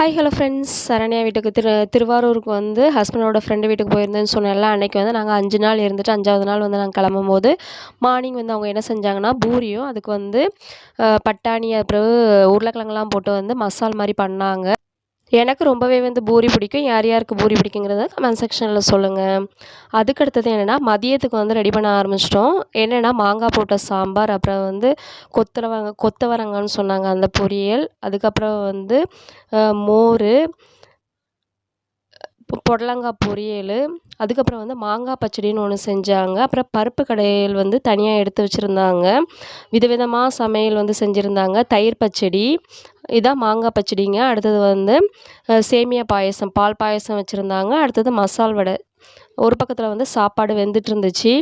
Hi hello friends Saranya வீட்டுக்கு திரு திருவாரூருக்கு வந்து ஹஸ்பண்டோட ஃப்ரெண்டு வீட்டுக்கு போயிருந்தேன்னு சொன்னேன்ல அன்றைக்கி வந்து நாங்கள் அஞ்சு நாள் இருந்துட்டு அஞ்சாவது நாள் வந்து நாங்கள் கிளம்பும்போது மார்னிங் வந்து அவங்க என்ன செஞ்சாங்கன்னா பூரியும் அதுக்கு வந்து பட்டாணி அப்புறம் உருளைக்கிழங்குலாம் போட்டு வந்து மசால் மாதிரி பண்ணாங்க. எனக்கு ரொம்பவே வந்து பூரி பிடிக்கும். யார் யாருக்கு பூரி பிடிக்குங்கிறத கமெண்ட் செக்ஷனில் சொல்லுங்கள் அதுக்கு அடுத்தது என்னென்னா மதியத்துக்கு வந்து ரெடி பண்ண ஆரம்பிச்சிட்டோம். என்னென்னா மாங்காய் போட்ட சாம்பார் அப்புறம் வந்து கொத்தரவங்க கொத்தவரங்கன்னு சொன்னாங்க அந்த பொரியல். அதுக்கப்புறம் வந்து மோர் புடலங்கா புடலங்காய் பொரியல் அதுக்கப்புறம் வந்து மாங்காய் பச்சடின்னு ஒன்று செஞ்சாங்க. அப்புறம் பருப்பு கடையல் வந்து தனியாக எடுத்து வச்சுருந்தாங்க. விதவிதமாக சமையல் வந்து செஞ்சுருந்தாங்க. தயிர் பச்சடி இதான் மாங்காய் பச்சடிங்க. அடுத்தது வந்து சேமியா பாயசம் பால் பாயசம் வச்சுருந்தாங்க. அடுத்தது மசால் வடை. ஒரு பக்கத்தில் வந்து சாப்பாடு வெந்துட்டு இருந்துச்சு.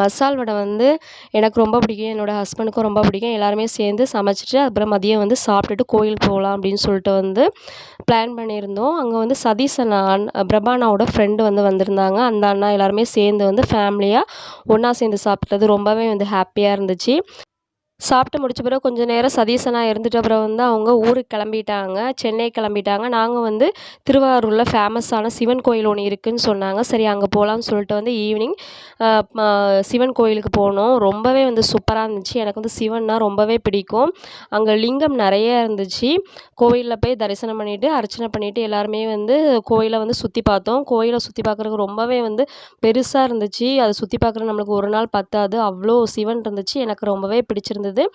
மசால் வடை வந்து எனக்கு ரொம்ப பிடிக்கும். என்னோடய ஹஸ்பண்டுக்கும் ரொம்ப பிடிக்கும். எல்லாருமே சேர்ந்து சமைச்சிட்டு அப்புறம் மதியம் வந்து சாப்பிட்டுட்டு கோயிலுக்கு போகலாம் அப்படின்னு சொல்லிட்டு வந்து பிளான் பண்ணியிருந்தோம். அங்கே வந்து சதீஷ் அண்ணா பிரபானாவோட ஃப்ரெண்டு வந்து வந்திருந்தாங்க. அந்த அண்ணா எல்லாருமே சேர்ந்து வந்து ஃபேமிலியாக ஒன்றா சேர்ந்து சாப்பிட்டது ரொம்பவே வந்து ஹாப்பியாக இருந்துச்சு. சாப்பிட்டு முடிச்ச பிறகு கொஞ்சம் நேரம் சதீசனாக இருந்துட்டு அப்புறம் வந்து அவங்க ஊருக்கு கிளம்பிட்டாங்க. சென்னை கிளம்பிட்டாங்க. நாங்கள் வந்து திருவாரூரில் ஃபேமஸான சிவன் கோயில் ஒன்று இருக்குன்னு சொன்னாங்க. சரி அங்கே போகலான்னு சொல்லிட்டு வந்து ஈவினிங் சிவன் கோயிலுக்கு போனோம். ரொம்பவே வந்து சூப்பராக இருந்துச்சு. எனக்கு வந்து சிவன்னா ரொம்பவே பிடிக்கும். அங்கே லிங்கம் நிறைய இருந்துச்சு. கோயிலில் போய் தரிசனம் பண்ணிவிட்டு அர்ச்சனை பண்ணிவிட்டு எல்லாருமே வந்து கோயிலை வந்து சுற்றி பார்த்தோம். கோயிலை சுற்றி பார்க்குறதுக்கு ரொம்பவே வந்து பெருசாக இருந்துச்சு. அதை சுற்றி பார்க்குறது நம்மளுக்கு ஒரு நாள் பத்தாது. அவ்வளோ சிவன் இருந்துச்சு. எனக்கு ரொம்பவே இருந்தது.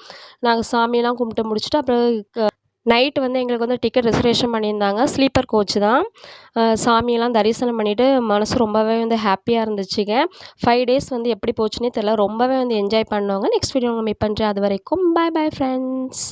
நாங்கள் சாமியெல்லாம் கும்பிட்டு முடிச்சுட்டு அப்புறம் நைட்டு வந்து எங்களுக்கு வந்து டிக்கெட் ரிசர்வேஷன் பண்ணியிருந்தாங்க. ஸ்லீப்பர் கோச் தான். சாமியெல்லாம் தரிசனம் பண்ணிவிட்டு மனசு ரொம்பவே வந்து ஹாப்பியாக இருந்துச்சுங்க. ஃபைவ் டேஸ் வந்து எப்படி போச்சுன்னே தெரில ரொம்பவே வந்து என்ஜாய் பண்ணுவாங்க. நெக்ஸ்ட் வீடியோ உங்களை மீட் பண்ணுறேன் அது வரைக்கும் பாய் பாய் ஃப்ரெண்ட்ஸ்